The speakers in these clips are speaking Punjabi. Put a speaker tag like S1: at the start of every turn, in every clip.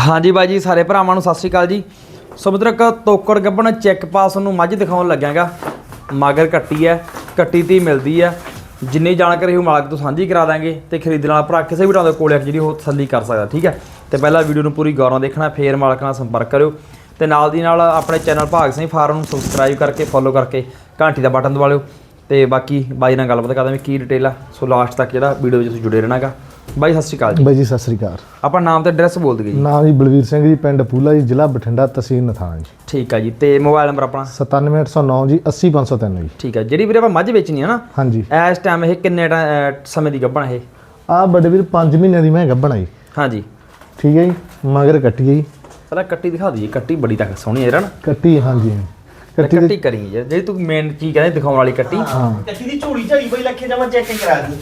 S1: ਹਾਂਜੀ ਬਾਈ ਜੀ, ਸਾਰੇ ਭਰਾਵਾਂ ਨੂੰ ਸਤਿ ਸ਼੍ਰੀ ਅਕਾਲ ਜੀ। ਸੋ ਮਿੱਤਰਕ ਤੋਕੜ ਗੱਬਣ ਚੈੱਕ ਪਾਸ ਨੂੰ ਮੱਝ ਦਿਖਾਉਣ ਲੱਗਿਆਗਾ। ਮਗਰ ਕੱਟੀ ਹੈ, ਕੱਟੀ ਤੀ ਮਿਲਦੀ ਹੈ। ਜਿੰਨੀ ਜਾਣਕਾਰੀ ਉਹ ਮਾਲਕ ਤੋਂ ਸਾਂਝੀ ਕਰਾ ਦਾਂਗੇ ਤੇ ਖਰੀਦਣ ਵਾਲਾ ਭਰਾ ਕਿਸੇ ਵੀ ਟਾਂ ਦੇ ਕੋਲ ਆ ਕੇ ਜਿਹੜੀ ਉਹ ਤਸੱਲੀ ਕਰ ਸਕਦਾ, ਠੀਕ ਹੈ? ਤੇ ਪਹਿਲਾਂ ਵੀਡੀਓ ਨੂੰ ਪੂਰੀ ਗੌਰ ਦੇਖਣਾ, ਫੇਰ ਮਾਲਕ ਨਾਲ ਸੰਪਰਕ ਕਰਿਓ। ਤੇ ਨਾਲ ਦੀ ਨਾਲ ਆਪਣੇ ਚੈਨਲ ਭਾਗ ਸਿੰਘ ਫਾਰਮ ਨੂੰ ਸਬਸਕ੍ਰਾਈਬ ਕਰਕੇ ਫੋਲੋ ਕਰਕੇ ਘੰਟੀ ਦਾ ਬਟਨ ਦਬਾ ਲਿਓ। ਤੇ ਬਾਕੀ ਬਾਈ ਨਾਲ ਗੱਲਬਾਤ ਕਰਦਾ ਵੀ ਕੀ ਡਿਟੇਲ ਆ। ਸੋ ਲਾਸਟ ਤੱਕ ਜਿਹੜਾ ਵੀਡੀਓ ਵਿੱਚ ਤੁਸੀਂ ਜੁੜੇ ਰਹਿਣਾਗਾ। ਬਾਈ ਸਤਿ ਸ਼੍ਰੀ ਅਕਾਲ ਜੀ।
S2: ਬਾਈ ਜੀ ਸਤਿ ਸ੍ਰੀ ਅਕਾਲ।
S1: ਆਪਾਂ ਨਾਮ ਤੇ ਐਡਰੈਸ ਬੋਲ ਦਈਏ ਜੀ।
S2: ਨਾਮ ਜੀ ਬਲਵੀਰ ਸਿੰਘ ਜੀ ਪਿੰਡ ਪੂਲਾ ਜੀ ਜ਼ਿਲ੍ਹਾ ਬਠਿੰਡਾ ਤਹਿਸੀਲ ਨਥਾਣਾ ਜੀ।
S1: ਠੀਕ ਹੈ ਜੀ ਤੇ ਮੋਬਾਈਲ ਨੰਬਰ ਆਪਣਾ?
S2: 97809 ਜੀ 80503 ਜੀ।
S1: ਠੀਕ ਹੈ ਜਿਹੜੀ ਵੀਰੇ ਆਪਾਂ ਮੱਝ ਵੇਚਣੀ ਹੈ ਨਾ
S2: ਹਾਂਜੀ।
S1: ਇਸ ਟਾਈਮ ਇਹ ਕਿੰਨੇ ਸਮੇਂ ਦੀ ਗੱਭਣ ਇਹ?
S2: ਆ ਵੱਡੇ ਵੀਰ 5 ਮਹੀਨਿਆਂ ਦੀ ਮੈਂ ਗੱਭਣ ਆਈ
S1: ਹਾਂਜੀ।
S2: ਠੀਕ ਹੈ ਜੀ ਮਗਰ ਕੱਟੀ ਹੈ ਜੀ।
S1: ਪਹਿਲਾਂ ਕੱਟੀ ਦਿਖਾ ਦਈਏ ਕੱਟੀ ਬੜੀ ਤੱਕ ਸੋਹਣੀ ਹੈ ਨਾ?
S2: ਕੱਟੀ ਹਾਂਜੀ। ਕੱਟੀ
S1: ਕੱਟੀ ਕਰੀ ਜਿਹੜੀ ਤੂੰ ਮੇਨ ਚੀਜ਼ ਕਹਿੰਦੇ ਦਿਖਾਉਣ ਵਾਲੀ ਕੱਟੀ।
S2: ਹਾਂ।
S3: ਕੱਟੀ ਦੀ ਝੋਲੀ ਝਾਈ ਬਈ ਲੱਖੇ ਜਾਵਾਂ ਚੈੱਕ ਕਰਾ ਦੀ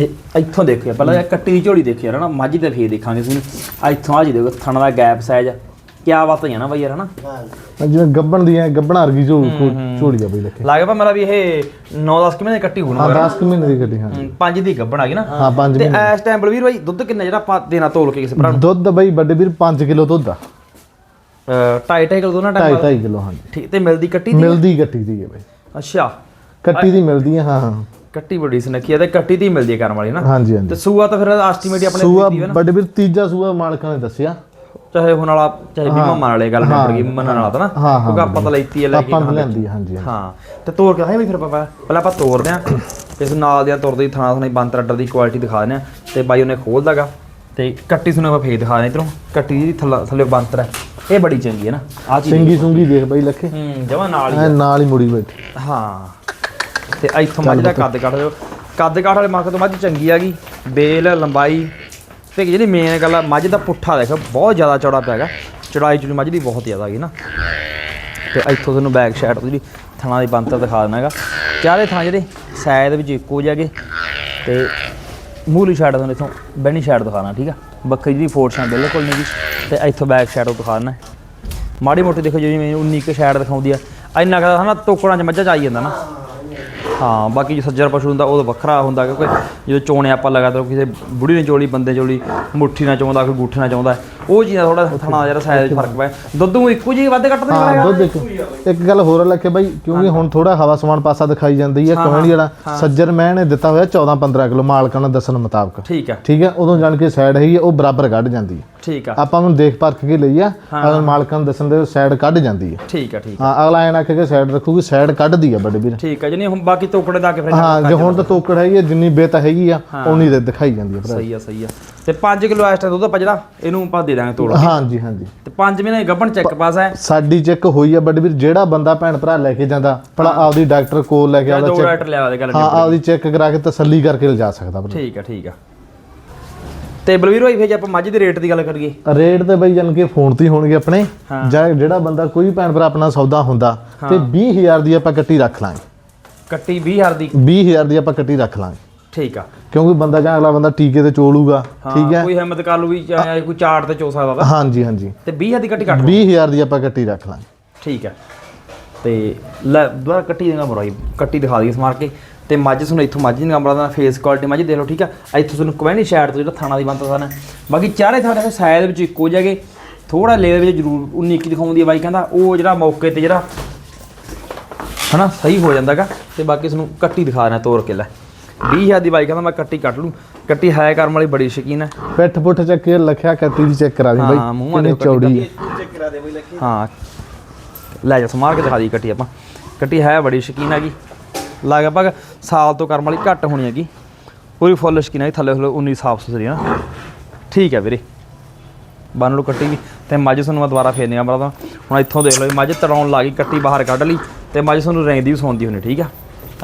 S1: ਇਹ ਇੱਥੋਂ ਦੇਖਿਓ ਪਹਿਲਾਂ ਇਹ ਕੱਟੀ ਦੀ ਝੋਲੀ ਦੇਖਿਓ ਯਾਰ ਨਾ ਮੱਝ ਤੇ ਫੇਰ ਦੇਖਾਂਗੇ ਤੁਸੀਂ। ਇੱਥੋਂ ਆ ਜੀ ਦੇਖੋ ਥਣ ਦਾ ਗੈਪ ਸਾਈਜ਼ ਕਿਆ ਬਾਤ ਹੈ ਨਾ ਬਈ ਯਾਰ ਹਨਾ?
S2: ਜਿਵੇਂ ਗੱਭਣ ਦੀ ਹੈ ਗੱਭਣ ਵਰਗੀ ਜੋ ਝੋੜੀ ਆ ਬਈ ਲੱਖੇ
S1: ਲੱਗੇ ਪਾ ਮੇਰਾ ਵੀ ਇਹ 9-10 ਕਿਵੇਂ ਦੀ ਕੱਟੀ ਹੋਣੀ
S2: ਹਾਂ 10 ਕੁ ਮਹੀਨੇ ਦੀ ਕੱਟੀ ਹਾਂ।
S1: ਪੰਜ ਦੀ ਗੱਭਣ ਆ ਗਈ ਨਾ।
S2: ਹਾਂ 5
S1: ਤੇ ਇਸ ਟਾਈਮ ਬਲਵੀਰ ਬਾਈ ਦੁੱਧ ਕਿੰਨਾ ਜਿਹੜਾ ਆਪਾਂ ਦੇਣਾ ਤੋਲ ਕੇ ਕਿਸੇ ਭਰਾ ਨੂੰ?
S2: ਦੁੱਧ ਬਈ ਵੱਡੇ ਵੀਰ 5 ਕਿਲੋ ਦੁੱਧ ਆ।
S1: ਢਾਈ ਢਾਈ ਕਿਲੋ ਦੋਨਾਂ ਟਾਈਮ
S2: 2.5 ਕਿਲੋ ਹਾਂਜੀ।
S1: ਠੀਕ ਤੇ ਮਿਲਦੀ ਕੱਟੀ ਦੀ
S2: ਮਿਲਦੀ ਕੱਟੀ ਦੀ ਹੈ ਬਈ।
S1: ਅੱਛਾ।
S2: ਕੱਟੀ ਦੀ ਮਿਲਦੀ ਹੈ ਹਾਂ ਹਾਂ।
S1: ਕੱਟੀ ਬੜੀ ਸੁਨੱਖੀ ਤੇ ਕੱਟੀ ਦੀ ਮਿਲਦੀ ਹੈ ਕਰਨ ਵਾਲੀ ਨਾ।
S2: ਹਾਂਜੀ
S1: ਤੇ
S2: ਹਾਂਜੀ
S1: ਸੂਆ ਤਾਂ ਫਿਰ ਐਸਟੀਮੇਟ ਆਪਣੇ
S2: ਸੂਆ ਵੱਡੇ ਵੀਰ ਤੀਜਾ ਸੂਆ ਮਾਲਕਾਂ ਨੇ ਦੱਸਿਆ।
S1: ਚਾਹੇ ਹੁਣ ਵਾਲਾ ਚਾਹੇ ਬੀਮਾ ਮੰਨ ਵਾਲੇ ਗੱਲ ਨਿਬੜ ਗਈ ਮੰਨਣ ਵਾਲਾ ਤਾਂ ਨਾ। ਕਿਉਂਕਿ ਆਪਾਂ ਤਾਂ ਲੈਤੀ ਹੈ ਲੈ ਕੇ
S2: ਆਪਾਂ। ਲੈਂਦੀ ਹਾਂਜੀ।
S1: ਹਾਂ। ਤੇ ਤੋੜ ਕੇ ਆਏ ਵੀ ਫਿਰ ਪਾਪਾ ਪਹਿਲਾਂ ਆਪਾਂ ਤੋੜਦੇ ਆਂ ਇਸ ਨਾਲ ਦੀਆਂ ਤੁਰਦੇ ਥਾਣਾ ਥਾਣਾ ਬੰਦ ਰੱਡਰ ਦੀ ਕੁਆਲਿਟੀ ਦਿਖਾ ਦਿੰਦੇ ਆ ਤੇ ਬਾਈ ਉਹਨੇ ਖੋਲਦਾਗਾ। ਤੇ ਕੱਟੀ ਸੁਣੇ ਆਪਾਂ ਫੇਰ ਦਿਖਾ ਦਿੰਦੇ ਇਧਰੋਂ। ਕੱਟੀ ਦੀ ਥੱਲੇ ਥੱਲੇ ਬੰਤਰ ਹੈ। ਇਹ ਬੜੀ ਚੰਗੀ ਹੈ ਨਾ। ਆ ਚੀਜ਼
S2: ਸਿੰਗੀ ਸੁੰਗੀ ਦੇਖ ਬਈ ਲੱਖੇ।
S1: ਹੂੰ ਜਮਾ ਨਾਲ ਹੀ
S2: ਨਾਲ ਹੀ ਮੁੜੀ ਬੈਠੀ।
S1: ਹਾਂ। ਤੇ ਇੱਥੋਂ ਮੱਝ ਦਾ ਕੱਦ ਕੱਢ ਦਿਓ। ਕੱਦ ਕਾਠ ਵਾਲੇ ਮੱਖ ਤੋਂ ਮੱਝ ਚੰਗੀ ਆਗੀ ਬੇਲ ਲੰਬਾਈ ਤੇ ਜਿਹੜੀ ਮੇਨ ਗੱਲ ਆ ਮੱਝ ਦਾ ਪੁੱਠਾ ਦੇਖੋ ਬਹੁਤ ਜ਼ਿਆਦਾ ਚੌੜਾ ਪਿਆ ਹੈਗਾ। ਚੜਾਈ ਚੁੜੀ ਮੱਝ ਦੀ ਬਹੁਤ ਜ਼ਿਆਦਾ ਹੈਗੀ ਨਾ। ਤੇ ਇੱਥੋਂ ਤੁਹਾਨੂੰ ਬੈਕ ਸਾਈਡ ਤੋਂ ਜਿਹੜੀ ਥਣਾ ਦੀ ਬੰਤਰ ਦਿਖਾ ਦੇਣਾ ਹੈਗਾ। ਚਾਰੇ ਥਾਂ ਜਿਹੜੇ? ਸਾਈਡ ਵਿੱਚ ਇੱਕੋ ਜਿਹੇ ਹੈਗੇ। ਤੇ ਮੂਲੀ ਸਾਈਡ ਤੁਹਾਨੂੰ ਇੱਥੋਂ ਬੈਣੀ ਸਾਈਡ ਦਿਖਾਣਾ ਠੀਕ ਆ? ਬੱਕਰੀ ਜਿਹੜੀ ਫੋਰਸਾਂ ਬਿਲਕੁਲ ਨਹੀਂ ਜੀ ਤੇ ਇੱਥੋਂ ਬੈਕ ਸਾਈਡ ਤੋਂ ਦਿਖਾਣਾ ਮਾੜੀ ਮੋਟੀ ਦੇਖੋ ਜਿਵੇਂ 19 ਕੁ ਸਾਈਡ ਦਿਖਾਉਂਦੀ ਆ। ਇੰਨਾ ਕਦਾ ਹਨਾ ਟੋਕੜਾਂ 'ਚ ਮੱਝਾਂ 'ਚ ਆਈ ਜਾਂਦਾ ਨਾ। ਹਾਂ, ਬਾਕੀ ਜੋ ਸੱਜਰ ਪਸ਼ੂ ਹੁੰਦਾ, ਉਹ ਤਾਂ ਵੱਖਰਾ ਹੁੰਦਾ, ਕਿਉਂਕਿ ਜਦੋਂ ਚੋਣੇ ਆਪਾਂ ਲਗਾਤਾਰ ਕਿਸੇ ਬੁੜੀ ਨੇ ਚੋਲੀ, ਬੰਦੇ ਚੋਲੀ, ਮੁੱਠੀ ਨਾਲ ਚਾਹੁੰਦਾ ਕੋਈ ਗੂਠੇ ਨਾਲ ਚੋਂਦਾ ਉਹ ਚੀਜ਼ ਥੋੜਾ ਥਣਾ ਯਾਰ ਸਾਈਜ਼ ਫ਼ਰਕ ਪਿਆ ਦੁੱਧ ਨੂੰ ਇੱਕੋ ਜਿਹੀ ਵੱਧ ਘੱਟ ਤਾਂ
S2: ਹਾਂ ਦੁੱਧ ਇੱਕ ਇੱਕ ਗੱਲ ਹੋਰ ਲੱਖੇ ਬਾਈ ਕਿਉਂਕਿ ਹੁਣ ਥੋੜਾ ਹਵਾ ਸਮਾਨ ਪਾਸਾ ਦਿਖਾਈ ਜਾਂਦੀ ਹੈ ਕਮੇਡੀ ਵਾਲਾ। ਸੱਜਰ ਮੈਂ ਨੇ ਦਿੱਤਾ ਹੋਇਆ 14 15 ਕਿਲੋ ਮਾਲਕਾਂ ਨੇ ਦੱਸਣ ਮੁਤਾਬਕ।
S1: ਠੀਕ ਆ।
S2: ਠੀਕ ਹੈ ਉਦੋਂ ਜਾਣ ਕੇ ਸਾਈਡ ਹੈਗੀ ਹੈ ਉਹ ਬਰਾਬਰ ਕੱਢ ਜਾਂਦੀ ਹੈ
S1: ਠੀਕ ਆ।
S2: ਆਪਾਂ ਨੂੰ ਦੇਖ ਪਰਖ ਕੇ ਲਈ ਆ ਅਗਰ ਮਾਲਕਾਂ ਨੂੰ ਦੱਸਣ ਦੇ ਸਾਈਡ ਕੱਢ ਜਾਂਦੀ ਹੈ
S1: ਠੀਕ ਆ ਠੀਕ
S2: ਹਾਂ ਅਗਲਾ ਐਂ ਨਾ ਕਿ ਸਾਈਡ ਰੱਖੂਗੀ ਸਾਈਡ ਕੱਢਦੀ ਆ ਵੱਡੇ ਵੀਰ।
S1: ਠੀਕ ਆ ਜਿਹਨੇ ਹੁਣ ਬਾਕੀ ਤੋਕੜੇ ਦਾ ਕੇ ਫਿਰ
S2: ਹਾਂ ਜੇ ਹੁਣ ਤਾਂ ਤੋਕੜ ਹੈਗੀ ਜਿੰਨੀ ਬੇਤ ਹੈਗੀ ਆ ਉਨੀ ਦੇ ਦਿਖਾਈ ਜਾਂਦੀ ਆ ਭਰਾ
S1: ਸਹੀ ਆ ਸਹੀ ਆ। ਤੇ 5 ਕਿਲੋ ਐਸਟਾ ਦੁੱਧ ਆਪਾਂ ਜਿਹੜਾ ਇਹਨੂੰ ਆਪਾਂ ਦੇ ਦਾਂਗੇ ਤੋੜ
S2: ਹਾਂਜੀ ਹਾਂਜੀ।
S1: ਤੇ 5 ਮਹੀਨੇ ਗੱਭਣ ਚੈੱਕ ਪਾਸ ਹੈ।
S2: ਸਾਡੀ ਚੈੱਕ ਹੋਈ ਆ ਵੱਡੇ ਵੀਰ ਜਿਹੜਾ ਬੰਦਾ ਭੈਣ ਭਰਾ ਲੈ ਕੇ ਜਾਂਦਾ ਭਲਾ ਆਪਦੀ ਡਾਕਟਰ ਕੋਲ ਲੈ ਕੇ
S1: ਜਾਂ
S2: ਆਪਦਾ
S1: ਦੋ
S2: ਚੈੱਕ
S1: ਰਾਈਟਰ ਲਿਆ ਦੇ ਗੱਲ
S2: ਹਾਂ ਆਪਦੀ ਚੈੱਕ ਕਰਾ ਕੇ ਤਸੱਲੀ ਕਰਕੇ ਲਿਜਾ ਸਕਦਾ ਭਰਾ
S1: ਠੀਕ ਆ ਠੀਕ ਆ। ਤੇ ਬਲਵੀਰ ਭਾਈ ਫਿਰ ਜੇ ਆਪਾਂ ਮੱਝ ਦੇ ਰੇਟ ਦੀ ਗੱਲ ਕਰੀਏ।
S2: ਰੇਟ ਤੇ ਬਈ ਜਾਨ ਕੇ ਫੋਨ ਤੇ ਹੋਣਗੇ ਆਪਣੇ। ਜਾਂ ਜਿਹੜਾ ਬੰਦਾ ਕੋਈ ਭੈਣ ਭਰਾ ਆਪਣਾ ਸੌਦਾ ਹੁੰਦਾ ਤੇ 20000 ਦੀ ਆਪਾਂ ਕੱਟੀ ਰੱਖ ਲਾਂਗੇ।
S1: ਕੱਟੀ 20000 ਦੀ।
S2: 20000 ਦੀ ਆਪਾਂ ਕੱਟੀ ਰੱਖ ਲਾਂਗੇ।
S1: ਠੀਕ ਆ।
S2: ਕਿਉਂਕਿ ਬੰਦਾ ਜਾਂ ਅਗਲਾ ਬੰਦਾ ਟੀਕੇ ਤੇ ਚੋਲੂਗਾ ਠੀਕ ਹੈ?
S1: ਕੋਈ ਹਿੰਮਤ ਕਰ ਲੂ ਵੀ ਚਾਹੇ ਕੋਈ ਚਾਰਟ ਤੇ ਚੋ ਸਕਦਾ ਵਾ।
S2: ਹਾਂਜੀ ਹਾਂਜੀ।
S1: ਤੇ 20000 ਦੀ ਕੱਟੀ ਕੱਟ ਲਓ।
S2: 20000 ਦੀ ਆਪਾਂ ਕੱਟੀ ਰੱਖ ਲਾਂਗੇ।
S1: ਠੀਕ ਹੈ। ਤੇ ਲੈ ਦੁਬਾਰਾ ਕੱਟੀ ਦੇਗਾ ਬਰਾਈ ਕੱਟੀ ਦਿਖਾ ਦਈਏ ਸਮਾਰ ਕੇ। ਤੇ ਮੱਝ ਤੁਹਾਨੂੰ ਇੱਥੋਂ ਮੱਝ ਦੀ ਨੰਬਰਾਂ ਦਾ ਫੇਸ ਕੁਆਲਿਟੀ ਮੱਝ ਦੇਖ ਲਓ ਠੀਕ ਆ। ਇੱਥੋਂ ਤੁਹਾਨੂੰ ਕਵੈਣੀ ਸ਼ੈਡ ਤੋਂ ਜਿਹੜਾ ਥਾਣਾ ਦੀ ਬੰਤਾ ਸਾਨਾ ਬਾਕੀ ਚਾਰੇ ਥਾਣੇ ਦੇ ਸਾਇਦ ਵਿੱਚ ਇੱਕੋ ਜਗੇ ਥੋੜਾ ਲੇਵਲ ਵਿੱਚ ਜ਼ਰੂਰ 19 ਕੀ ਦਿਖਾਉਂਦੀ ਹੈ ਬਾਈ ਕਹਿੰਦਾ ਉਹ ਜਿਹੜਾ ਮੌਕੇ ਤੇ ਜਿਹੜਾ ਹਨਾ ਸਹੀ ਹੋ ਜਾਂਦਾਗਾ। ਤੇ ਬਾਕੀ ਤੁਹਾਨੂੰ ਕੱਟੀ ਦਿਖਾ ਦੇਣਾ ਤੋੜ ਕੇ ਲੈ। 20000 ਦੀ ਬਾਈ ਕਹਿੰਦਾ ਮੈਂ ਕੱਟੀ ਕੱਟ ਲੂੰ। ਕੱਟੀ ਹੈ ਕਰਨ ਵਾਲੀ ਬੜੀ ਸ਼ਕੀਨ ਹੈ।
S2: ਪਿੱਠ ਪੁੱਠ ਚੱਕ ਕੇ ਲਖਿਆ ਕੱਟੀ ਦੀ ਚੈੱਕ ਕਰਾ ਦੀ
S1: ਹਾਂ,
S2: ਬਾਈ
S1: ਮੂੰਹਾਂ
S2: ਕਿੰਨੀ
S1: ਦੇ
S2: ਚੌੜੀ ਹੈ।
S3: ਚੈੱਕ ਕਰਾ ਦੇ ਬਈ ਲੱਖੇ
S1: ਹਾਂ। ਲੈ ਜਾ ਸਮਾਰ ਕੇ ਦਿਖਾ ਦੀ ਕੱਟੀ ਆਪਾਂ। ਕੱਟੀ ਹੈ ਬੜੀ ਸ਼ਕੀਨ ਹੈਗੀ। ਲਗਭਗ ਸਾਲ ਤੋਂ ਕਰਮ ਵਾਲੀ ਘੱਟ ਹੋਣੀ ਹੈਗੀ। ਪੂਰੀ ਫੁੱਲ ਸ਼ਕੀਨ ਹੈ ਥੱਲੇ ਥੱਲੇ 19 ਸਾਫ਼ ਸੁਥਰੀ ਨਾ। ਠੀਕ ਹੈ ਵੀਰੇ। ਬੰਨ ਲਓ ਕੱਟੀ ਵੀ। ਤੇ ਮੱਝ ਤੁਹਾਨੂੰ ਮੈਂ ਦੁਬਾਰਾ ਫੇਰਨੀਆਂ ਬਰਾਦਾ ਹੁਣ ਇੱਥੋਂ ਦੇਖ ਲਓ ਮੱਝ ਤੜਾਉਣ ਲੱਗੀ ਕੱਟੀ ਬਾਹਰ ਕੱਢ ਲਈ। ਤੇ ਮੱਝ ਤੁਹਾਨੂੰ ਰਹਿੰਦੀ ਵੀ ਸੌਂਦੀ ਹੋਣੀ ਠੀਕ ਆ?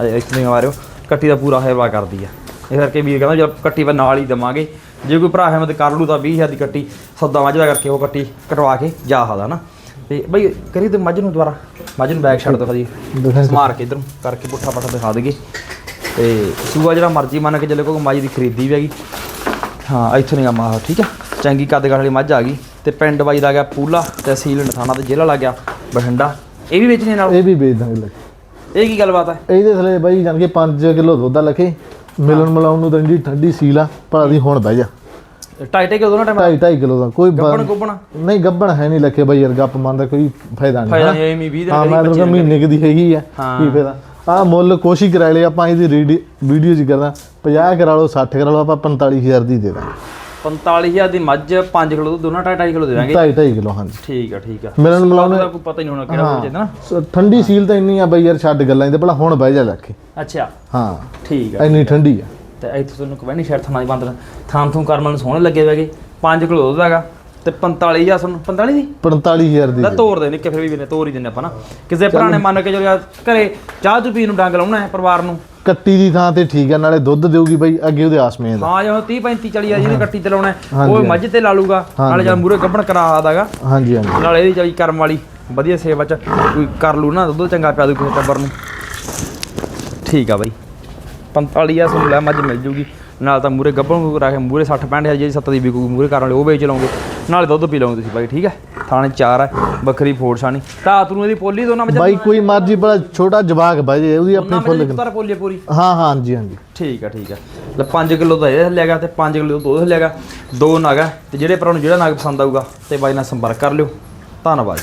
S1: ਅਜੇ ਇੱਥੇ ਨਹੀਂ ਮਾਰਿਓ। ਕੱਟੀ ਦਾ ਪੂਰਾ ਹੈਵਾ ਕਰਦੀ ਆ। ਇਸ ਕਰਕੇ ਵੀਰ ਕਹਿੰਦਾ ਜਦ ਕੱਟੀ ਵਾ ਨਾਲ ਹੀ ਦਵਾਂਗੇ। ਜੇ ਕੋਈ ਭਰਾ ਹਿੰਮਤ ਕਰ ਲੂ ਤਾਂ 20000 ਦੀ ਕੱਟੀ ਸੌਦਾ ਮੱਝ ਦਾ ਕਰਕੇ ਉਹ ਕੱਟੀ ਕਟਵਾ ਕੇ ਜਾ ਸਕਦਾ ਨਾ। ਤੇ ਬਈ ਕਰੀ ਤੇ ਮੱਝ ਨੂੰ ਦੁਬਾਰਾ। ਮੱਝ ਨੂੰ ਬੈਕ ਛੱਡ
S2: ਦਿਖਾ
S1: ਸਮਾਰ ਕੇ ਇਧਰ ਕਰਕੇ ਪੁੱਠਾ ਪੱਠਾ ਦਿਖਾ ਦੇਗੇ ਤੇ ਸੂਆ ਜਿਹੜਾ ਮਰਜ਼ੀ ਮੰਨ ਕੇ ਚੱਲੇ ਕੋਈ ਮੱਝ ਦੀ ਖਰੀਦੀ ਵੀ ਹੈਗੀ। ਹਾਂ ਇੱਥੋਂ ਨਹੀਂ ਆਮਾ ਠੀਕ ਆ? ਚੰਗੀ ਕੱਦ ਕਾਠ ਵਾਲੀ ਮੱਝ ਆ ਗਈ। ਤੇ ਪਿੰਡ ਬਾਈ ਦਾ ਗਿਆ ਪੂਲਾ ਤਹਿਸੀਲ ਨਥਾਣਾ ਤੇ ਜ਼ਿਲ੍ਹਾ ਲੱਗ ਗਿਆ ਬਠਿੰਡਾ। ਇਹ ਵੀ ਵੇਚਣੇ ਨਾਲ?
S2: ਇਹ ਵੀ ਵੇਚ ਦਾਂਗੇ
S1: ਇਹ ਕੀ ਗੱਲਬਾਤ ਹੈ?
S2: ਇਹਦੇ ਥਲੇ ਬਾਈ ਜਾਨ ਕੇ 5 ਕਿਲੋ ਦੁੱਧ ਆ ਲਖੇ। ਮਿਲਣ ਮਲਾਉਣ ਨੂੰ ਤਾਂ ਇੰਨੀ ਠੰਡੀ ਸੀਲ ਆ ਭਲਾ ਦੀ ਹੁਣ ਬਹਿ ਜਾ
S1: ਢਾਈ ਢਾਈ ਕਿਲੋ ਟਾਈਮ
S2: 2.5 2.5 ਕਿਲੋ ਦਾ ਕੋਈ
S1: ਗੱਬਣ ਗੁੱਬਣ?
S2: ਨਹੀਂ ਗੱਬਣ ਹੈ ਨਹੀਂ ਲੱਕੇ ਬਈ ਯਾਰ ਗੱਪ ਮੰਨਦਾ ਕੋਈ ਫਾਇਦਾ ਨਹੀਂ।
S1: ਫਾਇਦਾ ਨਹੀਂ ਐਵੇਂ 20 ਦਿਨ
S2: ਹਾਂ ਮੈਂ ਤਾਂ ਮਹੀਨੇ ਕੁ ਦੀ ਹੈਗੀ ਆ। ਕੀ ਫਾਇਦਾ। ਆ ਮੁੱਲ ਕੋਸ਼ਿਸ਼ ਕਰਾ ਲਈ ਆਪਾਂ ਇਹਦੀ ਵੀਡੀਓ ਚ ਕਰਦਾ 50 ਕਰਾ ਲਓ 60 ਕਰਾ ਲਓ ਆਪਾਂ 45000 ਦੀ ਦੇ ਦਾਂਗੇ।
S1: 45000 ਦੀ ਮੱਝ 5 ਕਿਲੋ ਦੁੱਧ ਦੋਨਾਂ ਢਾਈ ਢਾਈ ਕਿਲੋ ਦੇ ਦਾਂਗੇ।
S2: 2.5 2.5 ਕਿਲੋ ਹਾਂਜੀ।
S1: ਠੀਕ ਆ ਠੀਕ ਆ।
S2: ਮਿਲਣ ਮਿਲਾਉਣੇ
S1: ਉਹਦਾ ਕੋਈ ਪਤਾ ਨਹੀਂ ਹੋਣਾ ਕਿਹੜਾ ਹੋ। ਜਾਂਦਾ ਨਾ
S2: ਸ- ਠੰਡੀ ਸੀਲ ਤਾਂ ਇੰਨੀ ਆ ਬਈ ਯਾਰ ਛੱਡ ਗੱਲਾਂ ਇਹਦੇ ਭਲਾ ਹੁਣ ਬਹਿ ਜਾ ਲੱਖੇ
S1: ਅੱਛਾ।
S2: ਹਾਂ।
S1: ਠੀਕ ਆ।
S2: ਇੰਨੀ ਠੰਡੀ ਆ।
S1: ਤੇ ਇੱਥੇ ਤੁਹਾਨੂੰ ਕੋਈ ਨਹੀਂ ਸ਼ਰਤ ਥਾਂ ਦੀ ਬੰਦ ਥਾਂ ਥੂੰ ਕਰਮਲ ਨੂੰ ਸੋਹਣੇ ਲੱਗੇ ਹੋਏਗੇ 5 ਕਿਲੋ ਦੁੱਧ ਹੈਗਾ। ਤੇ 45000 ਤੁਹਾਨੂੰ 45 ਦੀ?
S2: 45000 ਦੀ
S1: ਲੈ ਤੋਰ ਦੇ ਨਿੱਕੇ ਫਿਰ ਵੀ ਬਿਨੇ ਤੋਰ ਹੀ ਦਿੰਨੇ ਆਪਾਂ ਨਾ। ਕਿਸੇ ਭਰਾ ਨੇ ਮੰਨ ਕੇ ਚਲੋ ਯਾਰ ਘਰੇ ਚਾਹ ਚੂ ਪੀਣ ਨੂੰ ਡੰਗ ਲਾਉਣਾ ਹੈ ਪਰਿਵਾਰ ਨੂੰ।
S2: ਕੱਟੀ ਦੀ ਥਾਂ ਤੇ ਠੀਕ ਆ ਨਾਲੇ ਦੁੱਧ ਦੇਊਗੀ ਬਈ ਅੱਗੇ ਉਹਦੇ ਆਸਮੇ ਦਾ।
S1: ਹਾਂ ਜਦੋਂ 30 35 40 ਆ ਜਿਹਨੇ ਕੱਟੀ ਤੇ ਲਾਉਣਾ ਹੈ, ਉਹ ਮੱਝ ਤੇ ਲਾ ਲੂਗਾ ਨਾਲੇ ਜਦ ਮੂਰੇ ਗੱਭਣ ਕਰਾ ਦਾਗਾ।
S2: ਹਾਂਜੀ ਹਾਂਜੀ।
S1: ਨਾਲੇ ਇਹਦੀ ਚਲੀ ਕਰਮ ਵਾਲੀ ਵਧੀਆ ਸੇਵਾ ਚ ਕੋਈ ਕਰ ਲੂ ਨਾ ਦੁੱਧ ਚੰਗਾ ਪਿਆ ਦੂ ਕਿਸੇ ਟੱਬਰ ਨੂੰ। ਠੀਕ ਆ ਬਾਈ। 45 ਆ ਤੁਹਾਨੂੰ ਲੈ ਮੱਝ ਮਿਲ ਜੂਗੀ। ਨਾਲ ਤਾਂ ਮੂਰੇ ਗੱਭਣ ਨੂੰ ਰੱਖ ਮੂਰੇ 60 65 ਹਜ਼ਾਰ ਜਿਹੜੀ 70 ਦੀ ਵਿਕੂਗੀ ਮੂਰੇ ਕਰਨ ਵਾਲੇ ਉਹ ਵੇਚ ਲਓਗੇ ਨਾਲੇ ਦੁੱਧ ਪੀ ਲਓਗੇ ਤੁਸੀਂ ਬਾਈ ਠੀਕ ਹੈ? ਥਾਣੇ ਚਾਰ ਹੈ ਬੱਕਰੀ ਫੋੜ ਸਾਣੀ ਧਾਤ ਨੂੰ ਇਹਦੀ ਪੋਲੀ ਦੋਨਾਂ ਵਿੱਚ
S2: ਬਾਈ ਕੋਈ ਮਰਜ਼ੀ ਬੜਾ ਛੋਟਾ ਜਵਾਕ ਬਾਈ ਉਹਦੀ ਆਪਣੀ ਫੁੱਲ
S1: ਪੋਲੀ ਪੂਰੀ।
S2: ਹਾਂ ਹਾਂ ਹਾਂਜੀ ਹਾਂਜੀ।
S1: ਠੀਕ ਆ ਠੀਕ ਆ ਲੈ 5 ਕਿਲੋ ਦਾ ਇਹ ਲਿਆਗਾ ਤੇ 5 ਕਿਲੋ ਦੁੱਧ ਲਿਆਗਾ ਦੋ ਨਗ ਹੈ ਤੇ ਜਿਹੜੇ ਭਰਾ ਨੂੰ ਜਿਹੜਾ ਨਗ ਪਸੰਦ ਆਊਗਾ ਤੇ ਬਾਈ ਨਾਲ ਸੰਪਰਕ ਕਰ ਲਿਓ। ਧੰਨਵਾਦ